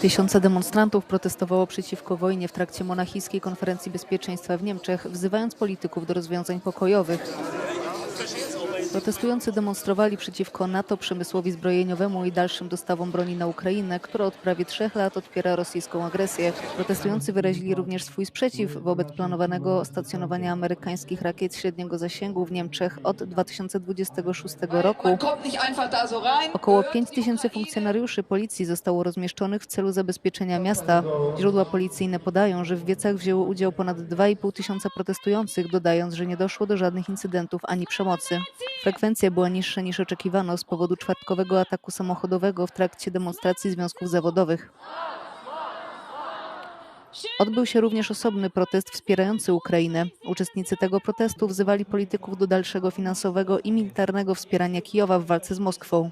Tysiące demonstrantów protestowało przeciwko wojnie w trakcie monachijskiej konferencji bezpieczeństwa w Niemczech, wzywając polityków do rozwiązań pokojowych. Protestujący demonstrowali przeciwko NATO, przemysłowi zbrojeniowemu i dalszym dostawom broni na Ukrainę, która od prawie trzech lat odpiera rosyjską agresję. Protestujący wyrazili również swój sprzeciw wobec planowanego stacjonowania amerykańskich rakiet średniego zasięgu w Niemczech od 2026 roku. Około 5 tysięcy funkcjonariuszy policji zostało rozmieszczonych w celu zabezpieczenia miasta. Źródła policyjne podają, że w wiecach wzięło udział ponad 2,5 tysiąca protestujących, dodając, że nie doszło do żadnych incydentów ani przemocy. Frekwencja była niższa niż oczekiwano z powodu czwartkowego ataku samochodowego w trakcie demonstracji związków zawodowych. Odbył się również osobny protest wspierający Ukrainę. Uczestnicy tego protestu wzywali polityków do dalszego finansowego i militarnego wspierania Kijowa w walce z Moskwą.